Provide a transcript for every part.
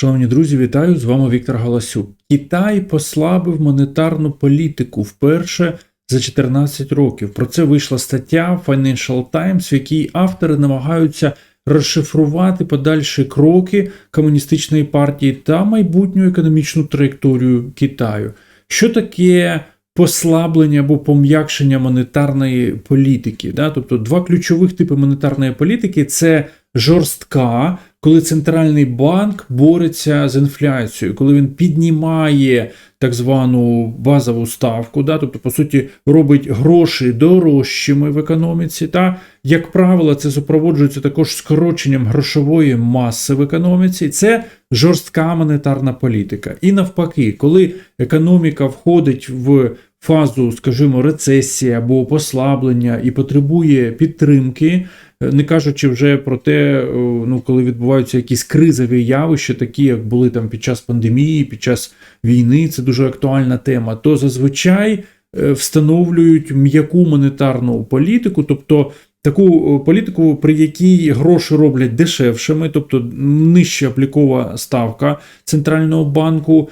Шановні друзі, вітаю! З вами Віктор Галасюк. Китай послабив монетарну політику вперше за 14 років. Про це вийшла стаття Financial Times, в якій автори намагаються розшифрувати подальші кроки комуністичної партії та майбутню економічну траєкторію Китаю. Що таке послаблення або пом'якшення монетарної політики? Да? Тобто два ключових типи монетарної політики це жорстка, коли центральний банк бореться з інфляцією, коли він піднімає так звану базову ставку, да, тобто, по суті, робить гроші дорожчими в економіці. Та, як правило, це супроводжується також скороченням грошової маси в економіці. Це жорстка монетарна політика. І навпаки, коли економіка входить в фазу, скажімо, рецесії або послаблення і потребує підтримки. Не кажучи вже про те, ну коли відбуваються якісь кризові явища, такі як були там під час пандемії, під час війни, це дуже актуальна тема. То зазвичай встановлюють м'яку монетарну політику, тобто таку політику, при якій гроші роблять дешевшими, тобто нижча облікова ставка центрального банку.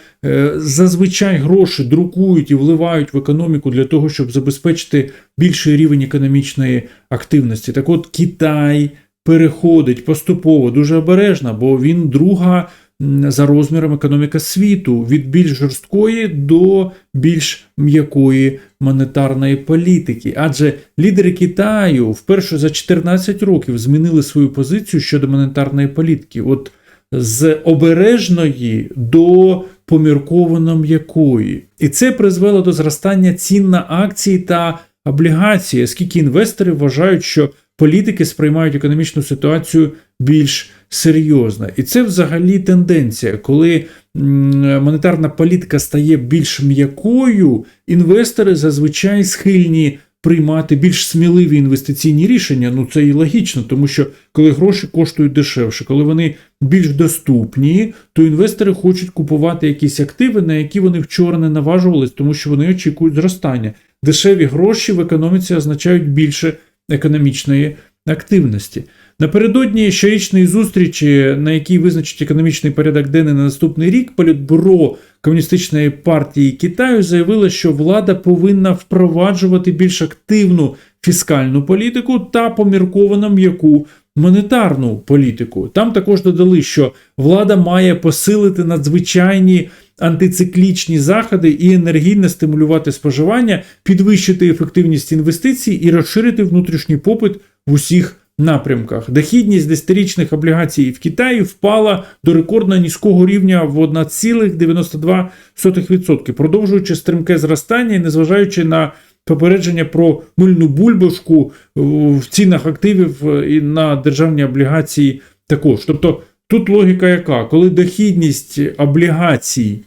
Зазвичай гроші друкують і вливають в економіку для того, щоб забезпечити більший рівень економічної активності. Так от Китай переходить поступово дуже обережно, бо він друга за розміром економіка світу від більш жорсткої до більш м'якої монетарної політики. Адже лідери Китаю вперше за 14 років змінили свою позицію щодо монетарної політики. От з обережної до помірковано м'якої. І це призвело до зростання цін на акції та облігації, оскільки інвестори вважають, що політики сприймають економічну ситуацію більш серйозно. І це взагалі тенденція, коли монетарна політика стає більш м'якою, інвестори зазвичай схильні. Приймати більш сміливі інвестиційні рішення, ну це і логічно, тому що коли гроші коштують дешевше, коли вони більш доступні, то інвестори хочуть купувати якісь активи, на які вони вчора не наважувались, тому що вони очікують зростання. Дешеві гроші в економіці означають більше економічної активності. Напередодні щорічної зустрічі, на якій визначить економічний порядок денний на наступний рік, політбюро Комуністичної партії Китаю заявило, що влада повинна впроваджувати більш активну фіскальну політику та помірковану м'яку монетарну політику. Там також додали, що влада має посилити надзвичайні антициклічні заходи і енергійно стимулювати споживання, підвищити ефективність інвестицій і розширити внутрішній попит в усіх напрямках. Дохідність десятирічних облігацій в Китаї впала до рекордно низького рівня в 1,92%, продовжуючи стрімке зростання і незважаючи на попередження про мильну бульбашку в цінах активів і на державні облігації також. Тобто тут логіка яка? Коли дохідність облігацій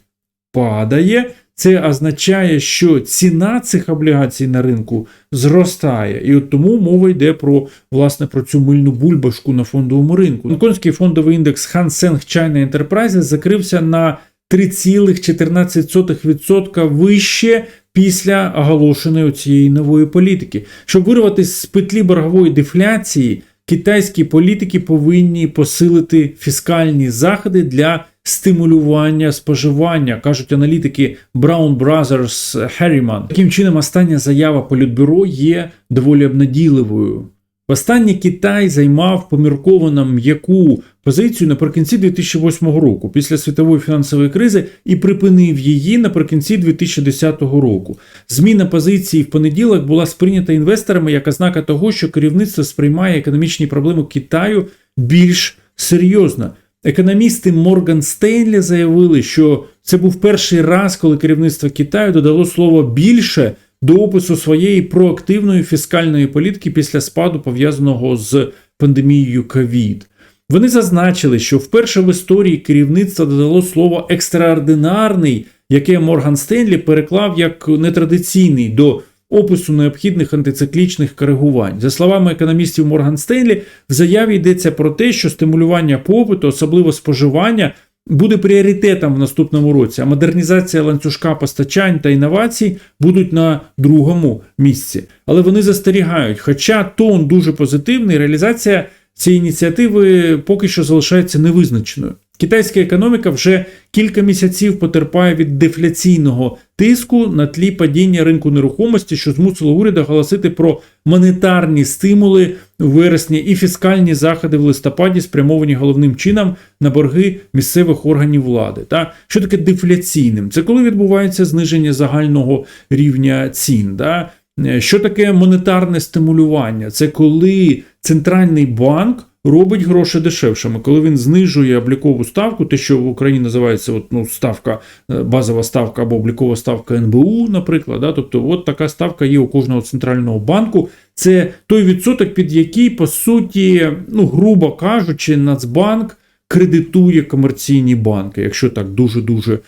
падає, це означає, що ціна цих облігацій на ринку зростає. І от тому мова йде про власне про цю мильну бульбашку на фондовому ринку. Гонконгський фондовий індекс Hang Seng China Enterprises закрився на 3,14% вище після оголошеної цієї нової політики. Щоб вирватися з петлі боргової дефляції, китайські політики повинні посилити фіскальні заходи для стимулювання споживання, кажуть аналітики Brown Brothers Harriman. Таким чином, остання заява Політбюро є доволі обнадійливою. Останнє Китай займав помірковано м'яку позицію наприкінці 2008 року, після світової фінансової кризи, і припинив її наприкінці 2010 року. Зміна позиції в понеділок була сприйнята інвесторами як ознака того, що керівництво сприймає економічні проблеми Китаю більш серйозно. Економісти Морган Стейнлі заявили, що це був перший раз, коли керівництво Китаю додало слово більше до опису своєї проактивної фіскальної політики після спаду, пов'язаного з пандемією ковід. Вони зазначили, що вперше в історії керівництво додало слово екстраординарний, яке Морган Стенлі переклав як нетрадиційний до опису необхідних антициклічних коригувань. За словами економістів Морган Стенлі, в заяві йдеться про те, що стимулювання попиту, особливо споживання, буде пріоритетом в наступному році, а модернізація ланцюжка постачань та інновацій будуть на другому місці. Але вони застерігають, хоча тон дуже позитивний, реалізація цієї ініціативи поки що залишається невизначеною. Китайська економіка вже кілька місяців потерпає від дефляційного тиску на тлі падіння ринку нерухомості, що змусило уряд оголосити про монетарні стимули у вересні і фіскальні заходи в листопаді, спрямовані головним чином на борги місцевих органів влади. Та що таке дефляційним? Це коли відбувається зниження загального рівня цін. Да? Е, Що таке монетарне стимулювання? Це коли центральний банк робить гроші дешевшими, коли він знижує облікову ставку, те, що в Україні називається от, ну, ставка, е, базова ставка або облікова ставка НБУ, наприклад. Да? Тобто, от така ставка є у кожного центрального банку. Це той відсоток, під який, по суті, ну, грубо кажучи, Нацбанк кредитує комерційні банки, якщо так дуже-дуже м,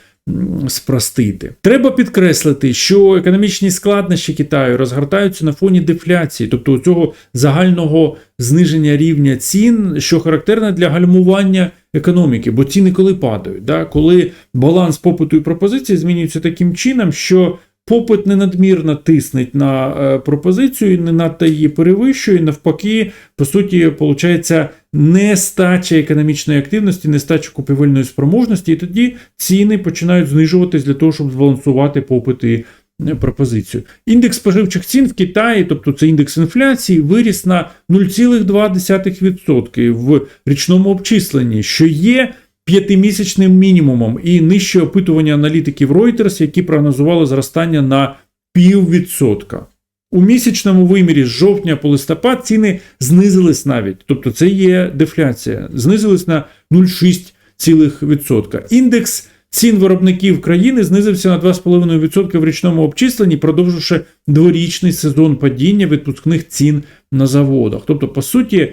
спростити. Треба підкреслити, що економічні складнощі Китаю розгортаються на фоні дефляції, тобто цього загального зниження рівня цін, що характерне для гальмування економіки, бо ціни коли падають, да? коли баланс попиту і пропозиції змінюється таким чином, що Попит не надмірно тиснеть на е, пропозицію, не надто її перевищує. Навпаки, по суті, виходить нестача економічної активності, нестача купівельної спроможності, і тоді ціни починають знижуватись для того, щоб збалансувати попит і е, пропозицію. Індекс споживчих цін в Китаї, тобто це індекс інфляції, виріс на 0,2% в річному обчисленні, що є п'ятимісячним мінімумом і нижче опитування аналітиків Reuters, які прогнозували зростання на піввідсотка. У місячному вимірі з жовтня по листопад ціни знизились навіть, тобто це є дефляція, знизились на 0,6%. Індекс цін виробників країни знизився на 2,5% в річному обчисленні, продовживши дворічний сезон падіння відпускних цін на заводах. Тобто, по суті,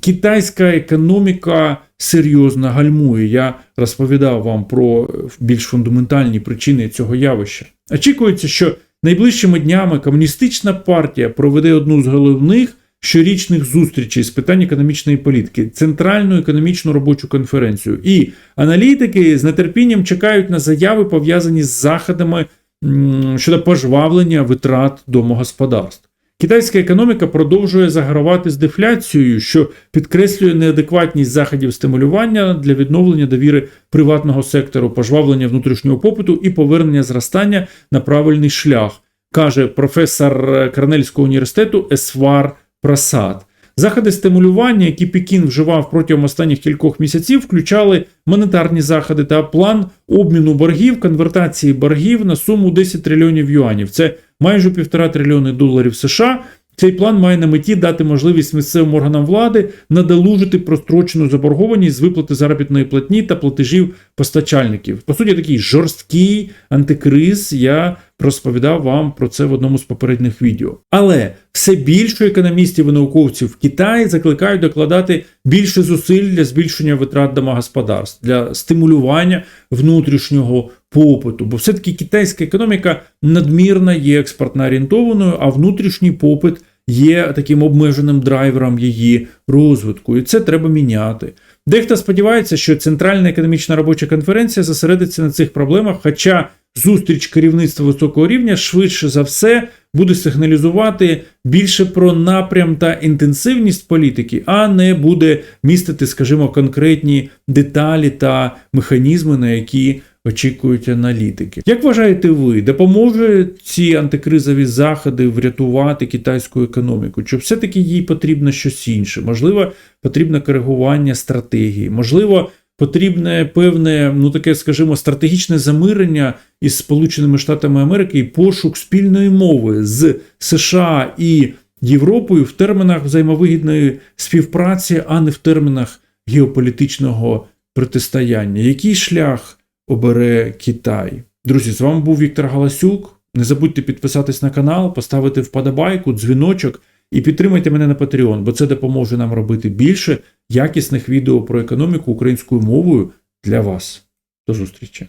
китайська економіка серйозно гальмує. Я розповідав вам про більш фундаментальні причини цього явища. Очікується, що найближчими днями комуністична партія проведе одну з головних щорічних зустрічей з питань економічної політики, центральну економічну робочу конференцію. І аналітики з нетерпінням чекають на заяви, пов'язані з заходами щодо пожвавлення витрат домогосподарств. Китайська економіка продовжує загравати з дефляцією, що підкреслює неадекватність заходів стимулювання для відновлення довіри приватного сектору, пожвавлення внутрішнього попиту і повернення зростання на правильний шлях, каже професор Корнельського університету Есвар Прасад. Заходи стимулювання, які Пекін вживав протягом останніх кількох місяців, включали монетарні заходи та план обміну боргів, конвертації боргів на суму 10 трильйонів юанів. Це майже півтора трильйони доларів США. Цей план має на меті дати можливість місцевим органам влади надолужити прострочену заборгованість з виплати заробітної платні та платежів постачальників. По суті, такий жорсткий антикриз. Я розповідав вам про це в одному з попередніх відео. Але все більше економістів і науковців в Китаї закликають докладати більше зусиль для збільшення витрат домогосподарств, для стимулювання внутрішнього попиту. Бо все-таки китайська економіка надмірно є експортно орієнтованою, а внутрішній попит є таким обмеженим драйвером її розвитку. І це треба міняти. Дехто сподівається, що Центральна економічна робоча конференція зосередиться на цих проблемах, хоча зустріч керівництва високого рівня швидше за все буде сигналізувати більше про напрям та інтенсивність політики, а не буде містити, скажімо, конкретні деталі та механізми, на які очікують аналітики. Як вважаєте ви, допоможе ці антикризові заходи врятувати китайську економіку? Чи все-таки їй потрібно щось інше? Можливо, потрібно коригування стратегії, можливо, потрібне певне, ну таке, скажімо, стратегічне замирення із Сполученими Штатами Америки і пошук спільної мови з США і Європою в термінах взаємовигідної співпраці, а не в термінах геополітичного протистояння. Який шлях обере Китай? Друзі, з вами був Віктор Галасюк. Не забудьте підписатись на канал, поставити вподобайку, дзвіночок і підтримайте мене на Patreon, бо це допоможе нам робити більше якісних відео про економіку українською мовою для вас. До зустрічі!